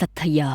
สัทยา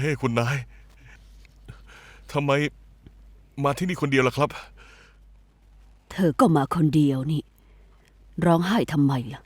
เฮ้ยคุณนาย ทำไมมาที่นี่คนเดียวล่ะครับ เธอก็มาคนเดียวนี่ ร้องไห้ทำไมล่ะ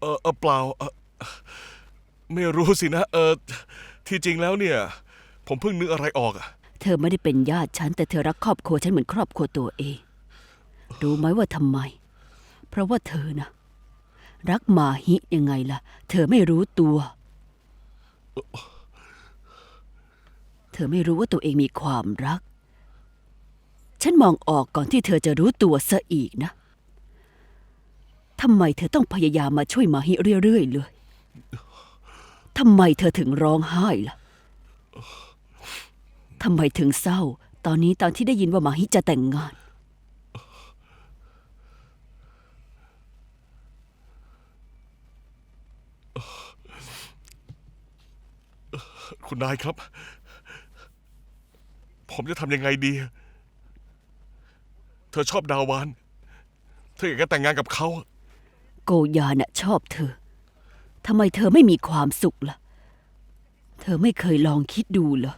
เออเออเปล่าเออไม่รู้สินะ เออที่จริงแล้วเนี่ย ผมเพิ่งนึกอะไรออกอะ เธอไม่ได้เป็นญาติฉัน แต่เธอรักครอบครัวฉันเหมือนครอบครัวตัวเอง รู้ไหมว่าทำไม เพราะว่าเธอนะรักมาฮิยังไงล่ะ เธอไม่รู้ตัว เธอไม่รู้ว่าตัวเองมีความรัก ฉันมองออกก่อนที่เธอจะรู้ตัวซะอีกนะทำไมเธอต้องพยายามมาช่วยมาฮิเรื่อยๆเลยทำไมเธอถึงร้องไห้ล่ะ ทำไมถึงเศร้า ตอนนี้ตอนที่ได้ยินว่ามาฮิจะแต่งงาน คุณนายครับ ผมจะทำยังไงดี เธอชอบดาวาน เธออยากจะแต่งงานกับเขา โกยาน่ะชอบเธอ ทำไมเธอไม่มีความสุขล่ะ เธอไม่เคยลองคิดดูเหรอ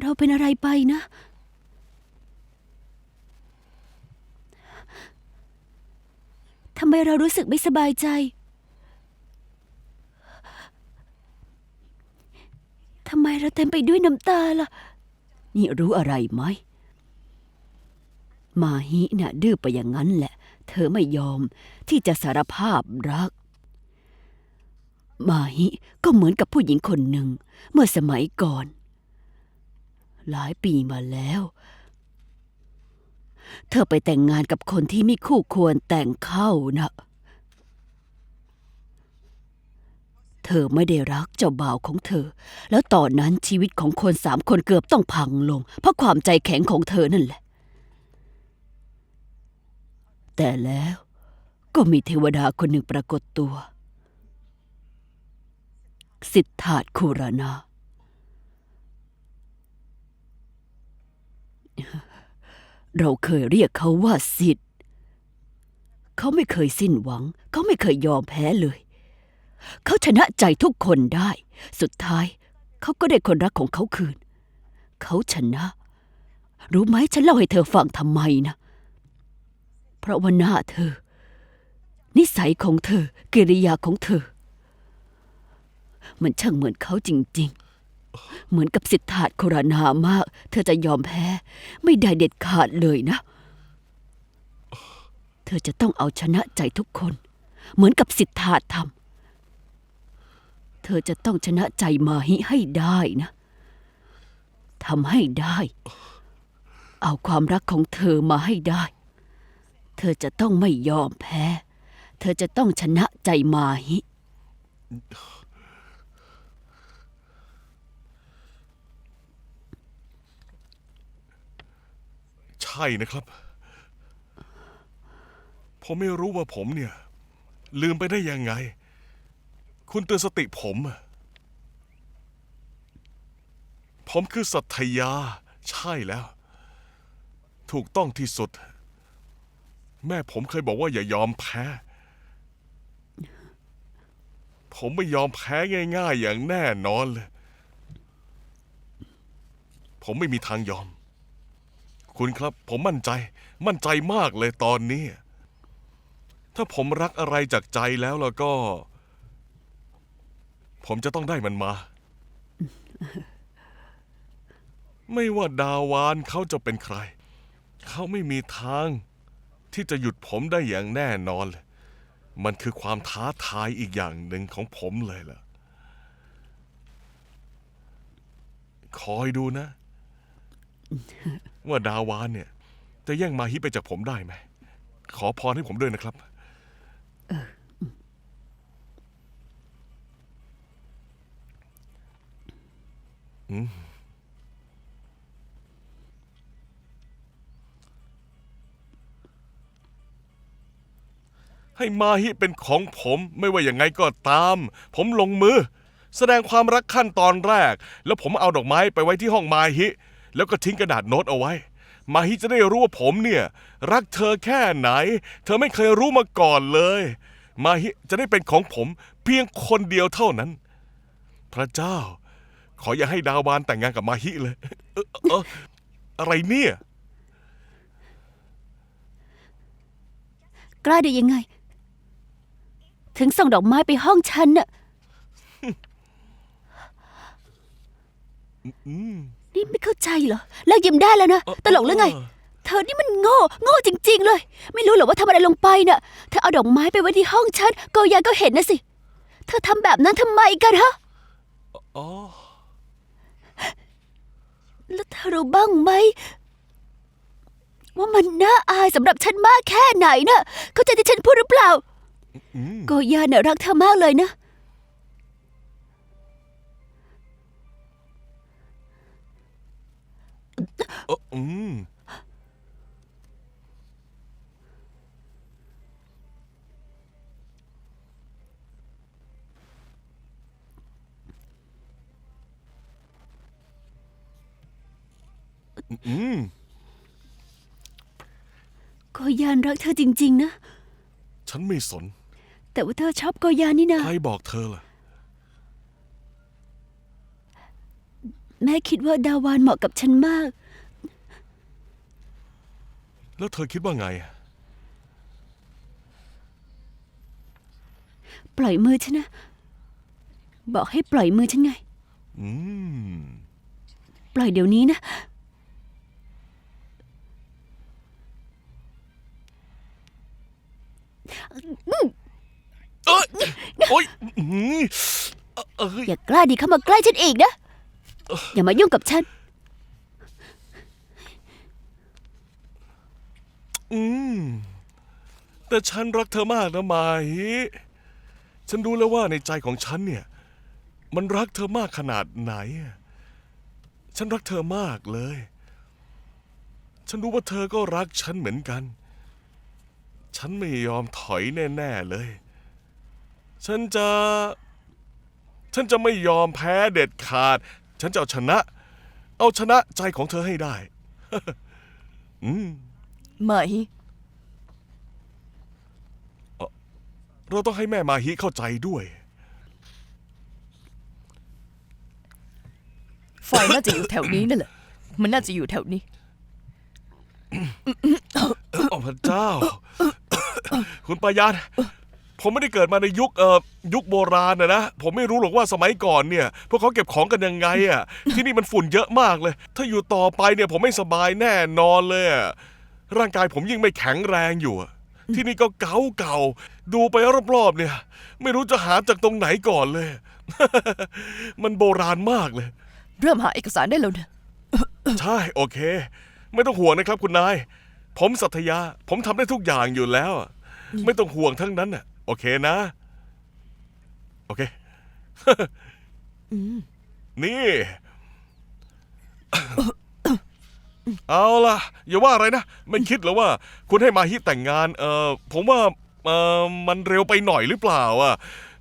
เราเป็นอะไรไปนะ ทำไมเรารู้สึกไม่สบายใจ ทำไมเราเต็มไปด้วยน้ำตาล่ะ นี่รู้อะไรไหม มาฮิน่ะดื้อไปอย่างนั้นแหละ เธอไม่ยอมที่จะสารภาพรักมาฮิก็เหมือนกับผู้หญิงคนหนึ่ง เมื่อสมัยก่อน หลายปีมาแล้ว เธอไปแต่งงานกับคนที่ไม่คู่ควรแต่งเข้านะ เธอไม่ได้รักเจ้าบ่าวของเธอ แล้วตอนนั้นชีวิตของคนสามคนเกือบต้องพังลง เพราะความใจแข็งของเธอนั่นแหละ แต่แล้วก็มีเทวดาคนหนึ่งปรากฏตัว สิทธาตคูรานา เราเคยเรียกเขาว่าสิทธิ์ เขาไม่เคยสิ้นหวัง เขาไม่เคยยอมแพ้เลย เขาชนะใจทุกคนได้ สุดท้ายเขาก็ได้คนรักของเขาคืน เขาชนะ รู้ไหมฉันเล่าให้เธอฟังทำไมนะ เพราะว่าหน้าเธอ นิสัยของเธอ กิริยาของเธอ มันช่างเหมือนเขาจริง ๆ เหมือนกับสิทธาตโครานามาก เธอจะยอมแพ้ ไม่ได้เด็ดขาดเลยนะ เธอจะต้องเอาชนะใจทุกคน เหมือนกับสิทธาตทำเธอจะต้องชนะใจมาฮิให้ได้นะทำให้ได้ เอาความรักของเธอมาให้ได้ เธอจะต้องไม่ยอมแพ้ เธอจะต้องชนะใจมาฮิ ช่นะครับ ผมไม่รู้ว่าผมเนี่ย ลืมไปได้ยังไง คุณเตือนสติผม ผมคือสัตยา ใช่แล้ว ถูกต้องที่สุด แม่ผมเคยบอกว่าอย่ายอมแพ้ ผมไม่ยอมแพ้ง่าย ๆ อย่างแน่นอนเลย ผมไม่มีทางยอม คุณครับ ผมมั่นใจ มั่นใจมากเลยตอนนี้ ถ้าผมรักอะไรจากใจแล้วแล้วก็ ผมจะต้องได้มันมา ไม่ว่าดาวานเขาจะเป็นใคร เขาไม่มีทางที่จะหยุดผมได้อย่างแน่นอนเลย มันคือความท้าทายอีกอย่างหนึ่งของผมเลยล่ะ คอยดูนะ ว่าดาวานเนี่ย จะแย่งมาฮิไปจากผมได้ไหม ขอพรให้ผมด้วยนะครับ ให้มาฮิเป็นของผมไม่ว่าอย่างไงก็ตาม ผมลงมือ แสดงความรักขั้นตอนแรก แล้วผมเอาดอกไม้ไปไว้ที่ห้องมาฮิ แล้วก็ทิ้งกระดาษโน้ตเอาไว้ มาฮิจะได้รู้ว่าผมเนี่ย รักเธอแค่ไหน เธอไม่เคยรู้มาก่อนเลย มาฮิจะได้เป็นของผมเพียงคนเดียวเท่านั้น พระเจ้า ขออย่าให้ดาวานแต่งงานกับมาฮิเลยเอ่อเอ่ออะไรเนี่ย กล้าได้ยังไง ถึงส่งดอกไม้ไปห้องฉันน่ะ อืมนี่ ไม่เข้าใจเหรอเลิกยิ้มได้แล้วนะ ตลกหรือไง เธอนี่มันโง่ โง่จริง ๆ เลย ไม่รู้หรอกว่าทำอะไรลงไปน่ะ เธอเอาดอกไม้ไปไว้ที่ห้องฉันโกยาก็เห็นนะสิ เธอทำแบบนั้นทำไมกันฮะอ๋อแล้วเธอรู้บ้างไหมว่ามันน่าอายสำหรับฉันมากแค่ไหนน่ะเข้าใจที่ฉันพูดหรือเปล่าอืมโกยาน่ะรักเธอมากเลยนะ เอ่ออืมอืมโกยานรักเธอจริง ๆ นะ ฉันไม่สน แต่ว่าเธอชอบโกยานนี่นะ ใครบอกเธอล่ะ แม่คิดว่าดาวานเหมาะกับฉันมาก แล้วเธอคิดว่าไงอะปล่อยมือฉันนะ บอกให้ปล่อยมือฉันไง อืม ปล่อยเดี๋ยวนี้นะ เอ้ยโอ๊ยอื้อหือเอ้ยอย่ากล้าดีเข้ามาใกล้ฉันอีกนะ อย่ามายุ่งกับฉัน อืม แต่ฉันรักเธอมากนะมาฮิฉันรู้แล้วว่าในใจของฉันเนี่ย มันรักเธอมากขนาดไหน ฉันรักเธอมากเลย ฉันรู้ว่าเธอก็รักฉันเหมือนกัน ฉันไม่ยอมถอยแน่ๆเลย ฉันจะ ฉันจะไม่ยอมแพ้เด็ดขาด ฉันจะเอาชนะ เอาชนะใจของเธอให้ได้ อืม ไหม เราต้องให้แม่มาฮิเข้าใจด้วย ไฟน่าจะอยู่แถวนี้นั่นแหละ มันน่าจะอยู่แถวนี้ โอ้พระเจ้า คุณปายานผมไม่ได้เกิดมาในยุคเอ่อยุคโบราณนะนะ ผมไม่รู้หรอกว่าสมัยก่อนเนี่ย พวกเขาเก็บของกันยังไงอะ ที่นี่มันฝุ่นเยอะมากเลย ถ้าอยู่ต่อไปเนี่ยผมไม่สบายแน่นอนเลยอะ ร่างกายผมยิ่งไม่แข็งแรงอยู่อะที่นี่ก็เก่าเก่าๆดูไปรอบๆเนี่ย ไม่รู้จะหาจากตรงไหนก่อนเลย มันโบราณมากเลย เริ่มหาเอกสารได้แล้วนะใช่โอเค ไม่ต้องห่วงนะครับคุณนาย ผมสัตยา ผมทำได้ทุกอย่างอยู่แล้วไม่ต้องห่วงทั้งนั้นน่ะ โอเคนะ โอเคนี่ เอาล่ะ อย่าว่าอะไรนะ ไม่คิดหรอว่า คุณให้มาฮิแต่งงาน เออผมว่าเออมันเร็วไปหน่อยหรือเปล่าอะ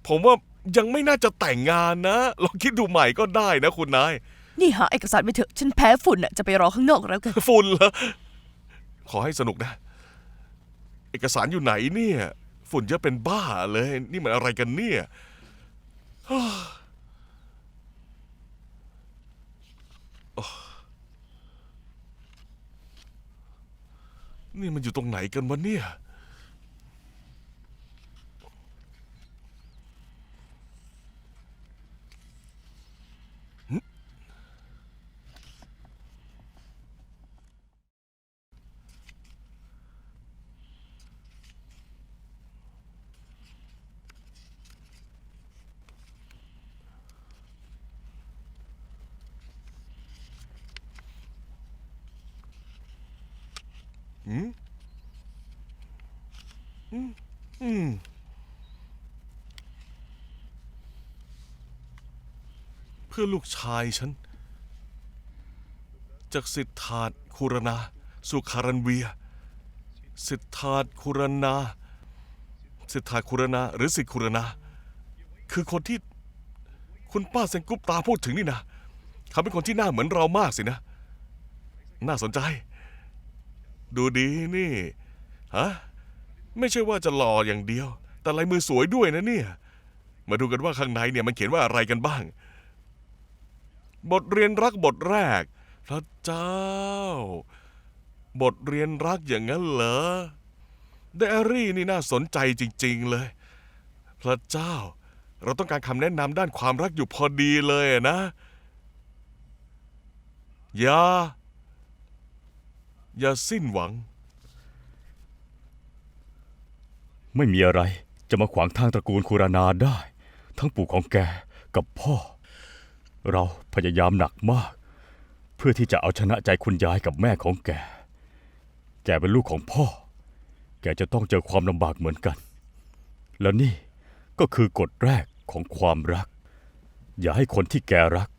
ผมว่ายังไม่น่าจะแต่งงานนะลองคิดดูใหม่ก็ได้นะคุณนาย นี่หาเอกสารไปเถอะ ฉันแพ้ฝุ่นน่ะ จะไปรอข้างนอกแล้วกัน ฝุ่นเหรอขอให้สนุกนะ เอกสารอยู่ไหนเนี่ย ฝุ่นเยอะเป็นบ้าเลย นี่มันอะไรกันเนี่ย ฮ่าโอ้ นี่มันอยู่ตรงไหนกันวะเนี่ย พื่อลูกชายฉัน จากสิทธาตคุรณาสุคารันเวีย สิทธาตคุรณาสิทธาคุรณาหรือสิทธิคุรณาคือคนที่คุณป้าเซนกุปตาพูดถึงนี่นะเขาเป็นคนที่หน้าเหมือนเรามากสินะ น่าสนใจ ดูดีนี่ฮะไม่ใช่ว่าจะหล่ออย่างเดียว แต่ลายมือสวยด้วยนะเนี่ย มาดูกันว่าข้างในเนี่ยมันเขียนว่าอะไรกันบ้าง บทเรียนรักบทแรก พระเจ้า บทเรียนรักอย่างนั้นเหรอไดอารี่นี่น่าสนใจจริง ๆเลย พระเจ้า เราต้องการคำแนะนำด้านความรักอยู่พอดีเลยนะอย่าอย่าสิ้นหวัง ไม่มีอะไรจะมาขวางทางตระกูลคูรานาได้ ทั้งปู่ของแกกับพ่อ เราพยายามหนักมาก เพื่อที่จะเอาชนะใจคุณยายกับแม่ของแก แกเป็นลูกของพ่อ แกจะต้องเจอความลำบากเหมือนกัน และนี่ก็คือกฎแรกของความรัก อย่าให้คนที่แกรัก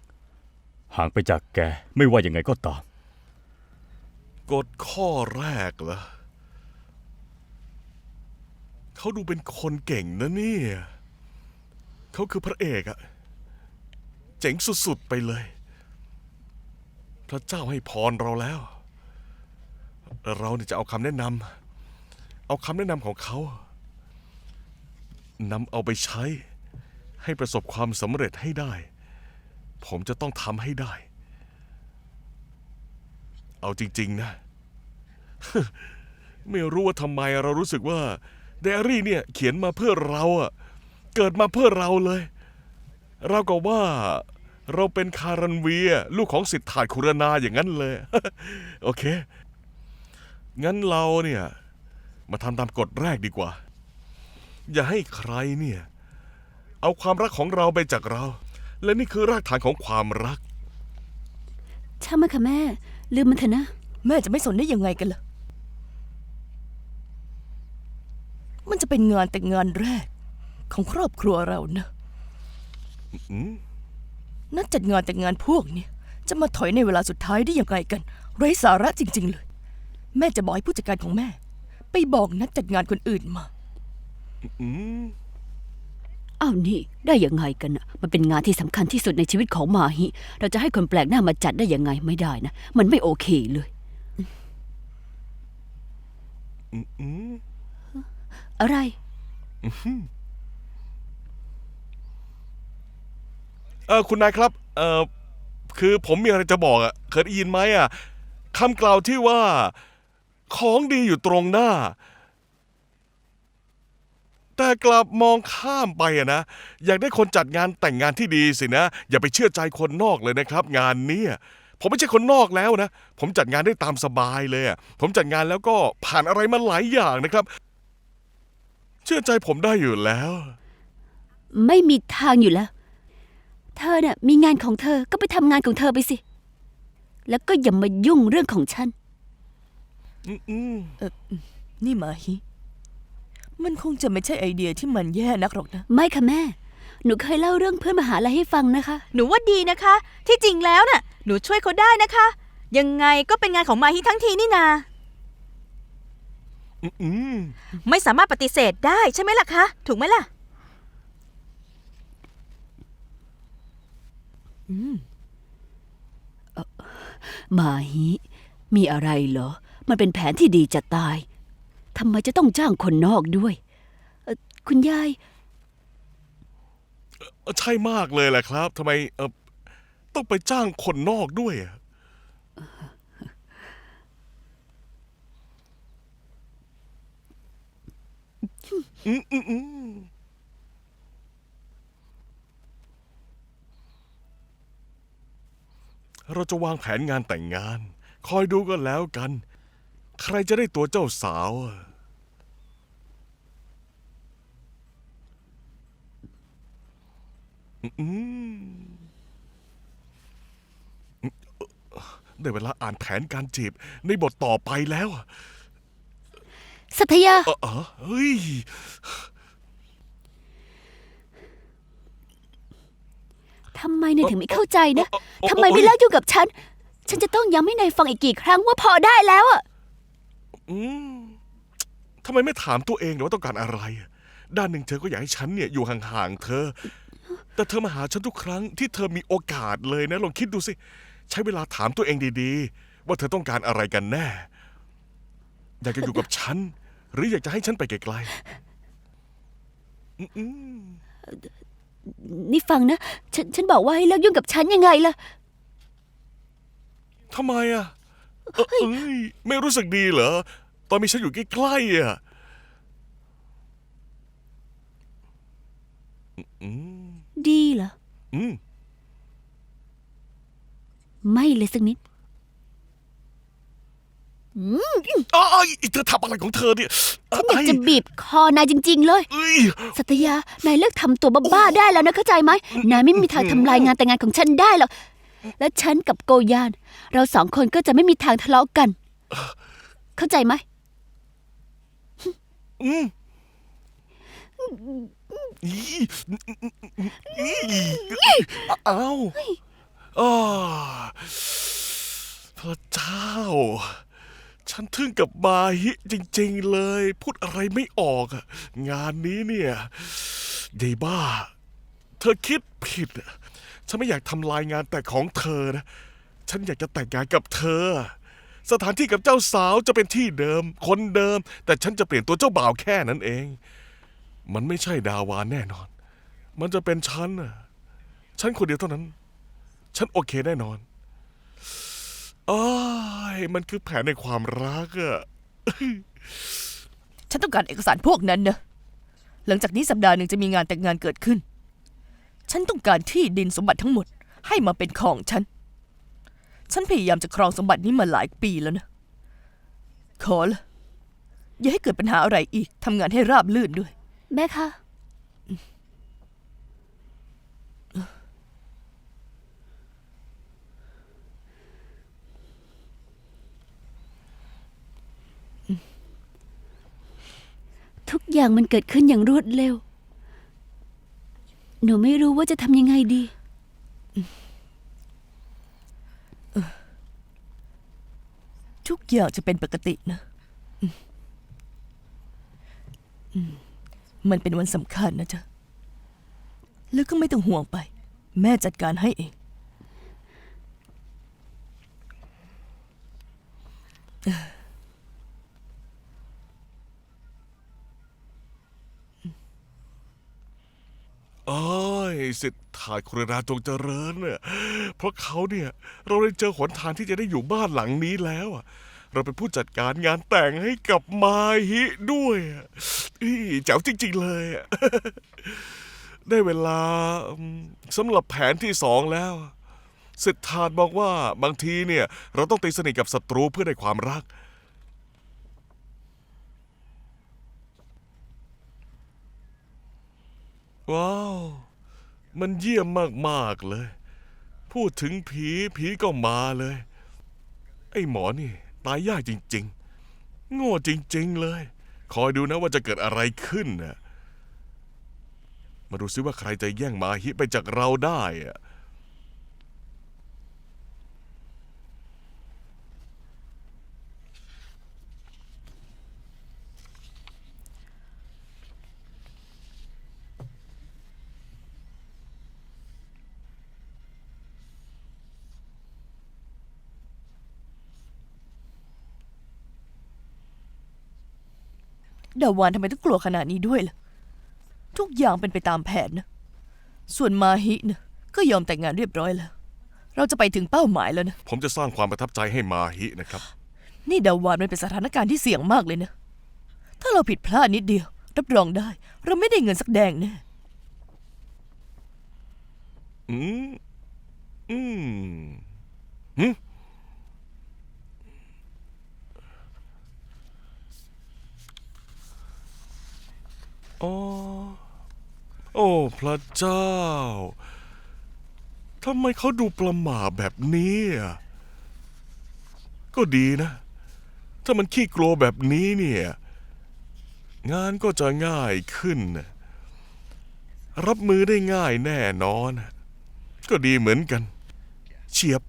ห่างไปจากแกไม่ว่ายังไงก็ตาม กฎข้อแรกเหรอเขาดูเป็นคนเก่งนะเนี่ย เขาคือพระเอกอะ เจ๋งสุดๆ ไปเลย พระเจ้าให้พรเราแล้ว เราเนี่ยจะเอาคำแนะนำเอาคำแนะนำของเขานำเอาไปใช้ ให้ประสบความสำเร็จให้ได้ ผมจะต้องทำให้ได้ เอาจริง ๆ นะ ไม่รู้ว่าทำไมเรารู้สึกว่าไดอารี่เนี่ยเขียนมาเพื่อเราอะเกิดมาเพื่อเราเลย เราก็ว่า เราเป็นคารันเวีย ลูกของสิทธาคุรนาอย่างนั้นเลย โอเค งั้นเราเนี่ย มาทำตามกฎแรกดีกว่า อย่าให้ใครเนี่ย เอาความรักของเราไปจากเรา และนี่คือรากฐานของความรัก ช่างมันค่ะแม่ ลืมมันเถอะนะ แม่จะไม่สนได้ยังไงกันล่ะ มันจะเป็นงานแต่งงานแรก ของครอบครัวเรานะ อืม นัดจัดงานแต่งงานพวกเนี้จะมาถอยในเวลาสุดท้ายได้ยังไงกัน ไร้สาระจริง ๆ เลย แม่จะบอกให้ผู้จัดการของแม่ ไปบอกนัดจัดงานคนอื่นมา อืมอ้าวนี่ได้ยังไงกันน่ะมันเป็นงานที่สำคัญที่สุดในชีวิตของมาฮิ เราจะให้คนแปลกหน้ามาจัดได้ยังไงไม่ได้นะ มันไม่โอเคเลย อืมอะไร เออคุณนายครับ เออคือผมมีอะไรจะบอกอะเคยได้ยินไหมอะคำกล่าวที่ว่า ของดีอยู่ตรงหน้า แต่กลับมองข้ามไปอะนะ อยากได้คนจัดงานแต่งงานที่ดีสินะ อย่าไปเชื่อใจคนนอกเลยนะครับ งานเนี้ยผมไม่ใช่คนนอกแล้วนะ ผมจัดงานได้ตามสบายเลยอะผมจัดงานแล้วก็ผ่านอะไรมาหลายอย่างนะครับ เชื่อใจผมได้อยู่แล้ว ไม่มีทางอยู่แล้ว เธอเนี่ยมีงานของเธอก็ไปทำงานของเธอไปสิ แล้วก็อย่ามายุ่งเรื่องของฉัน อืมนี่มาฮิ มันคงจะไม่ใช่ไอเดียที่มันแย่นักหรอกนะ ไม่ค่ะแม่ หนูเคยเล่าเรื่องเพื่อนมหาลัยให้ฟังนะคะ หนูว่าดีนะคะ ที่จริงแล้วน่ะ หนูช่วยเขาได้นะคะ ยังไงก็เป็นงานของมาฮิทั้งทีนี่นา อืมอืมไม่สามารถปฏิเสธได้ใช่ไหมล่ะคะ ถูกไหมล่ะ มาฮิ มีอะไรเหรอ มันเป็นแผนที่ดีจะตาย ทำไมจะต้องจ้างคนนอกด้วยเอ่อคุณยาย เอ่อใช่มากเลยแหละครับทำไมเออต้องไปจ้างคนนอกด้วยอะอืมอืมอืม เราจะวางแผนงานแต่งงาน คอยดูก็แล้วกัน ใครจะได้ตัวเจ้าสาวอะอืมได้เวลาอ่านแผนการจีบในบทต่อไปแล้วอะสัตยา เออเออเฮ้ย ทำไมนายถึงไม่เข้าใจนะทำไมไม่เลิกยุ่งกับฉัน ฉันจะต้องย้ำให้นายฟังอีกกี่ครั้งว่าพอได้แล้วอะอืมทำไมไม่ถามตัวเองหรือว่าต้องการอะไรอะด้านหนึ่งเธอก็อยากให้ฉันเนี่ยอยู่ห่างๆเธอ แต่เธอมาหาฉันทุกครั้งที่เธอมีโอกาสเลยนะลองคิดดูสิ ใช้เวลาถามตัวเองดีๆ ว่าเธอต้องการอะไรกันแน่ อยากจะอยู่กับฉัน หรืออยากจะให้ฉันไปไกลๆอืม นี่ฟังนะ ฉันฉันบอกว่าให้เลิกยุ่งกับฉันยังไงล่ะ ทำไมอะเอ้ยไม่รู้สึกดีเหรอ ตอนมีฉันอยู่ใกล้ๆอะอืมดีเหรอ อืม ไม่เลยสักนิด อ้ายเธอทำอะไรของเธอเนี่ยฉันอยากอ้ายจะบีบคอนายจริง ๆ เลยเอ้ยสัตยา นายเลิกทำตัวบ้าๆได้แล้วนะเข้าใจไหม นายไม่มีทางทำลายงานแต่งงานของฉันได้หรอก และฉันกับโกยาน เราสองคนก็จะไม่มีทางทะเลาะกัน เข้าใจไหมอืมอีอีอ้าวอ้าพระเจ้า ฉันทึ่งกับมาฮิจริง ๆ เลย พูดอะไรไม่ออกอะงานนี้เนี่ยยายบ้า เธอคิดผิดอะฉันไม่อยากทำลายงานแต่งของเธอนะ ฉันอยากจะแต่งงานกับเธอ สถานที่กับเจ้าสาวจะเป็นที่เดิม คนเดิม แต่ฉันจะเปลี่ยนตัวเจ้าบ่าวแค่นั้นเอง มันไม่ใช่ดาวานแน่นอน มันจะเป็นฉันน่ะฉันคนเดียวเท่านั้น ฉันโอเคแน่นอน อ้ายมันคือแผนในความรักอะฉันต้องการเอกสารพวกนั้นนะหลังจากนี้สัปดาห์หนึ่งจะมีงานแต่งงานเกิดขึ้น ฉันต้องการที่ดินสมบัติทั้งหมดให้มาเป็นของฉัน ฉันพยายามจะครองสมบัตินี้มาหลายปีแล้วนะ ขอละอย่าให้เกิดปัญหาอะไรอีกทำงานให้ราบรื่นด้วย แม่คะ ทุกอย่างมันเกิดขึ้นอย่างรวดเร็ว หนูไม่รู้ว่าจะทำยังไงดี ทุกอย่างจะเป็นปกตินะอืมมันเป็นวันสำคัญนะจ๊ะ แล้วก็ไม่ต้องห่วงไป แม่จัดการให้เองโอ้ ยสิทธาคุณราจงเจริญเนี่ยเพราะเขาเนี่ยเราได้เจอหนทางที่จะได้อยู่บ้านหลังนี้แล้วอะเราเป็นผู้จัดการงานแต่งให้กับมาฮิด้วยอะอีเจ๋วจริง ๆ เลยอะ ได้เวลาอืมสำหรับแผนที่สองแล้ว สิทธาบอกว่าบางทีเนี่ย เราต้องตีสนิทกับศัตรูเพื่อได้ความรัก ว้าว มันเยี่ยมมากๆเลย พูดถึงผีผีก็มาเลย ไอ้หมอนี่ ตายยากจริง ๆ โง่จริง ๆ เลย คอยดูนะว่าจะเกิดอะไรขึ้นนะมาดูซิว่าใครจะแย่งมาฮิไปจากเราได้อะ ดาวานทำไมต้องกลัวขนาดนี้ด้วยล่ะ ทุกอย่างเป็นไปตามแผนนะ ส่วนมาฮินะก็ยอมแต่งงานเรียบร้อยแล้ว เราจะไปถึงเป้าหมายแล้วนะ ผมจะสร้างความประทับใจให้มาฮินะครับ นี่ดาวานมันเป็นสถานการณ์ที่เสี่ยงมากเลยนะ ถ้าเราผิดพลาดนิดเดียว รับรองได้ เราไม่ได้เงินสักแดงแน่อืม อืมหึ อ๋อ โอ้ พระเจ้า ทำไมเขาดูประหม่าแบบนี้อะก็ดีนะ ถ้ามันขี้กลัวแบบนี้เนี่ย งานก็จะง่ายขึ้น รับมือได้ง่ายแน่นอน ก็ดีเหมือนกัน เฉียบ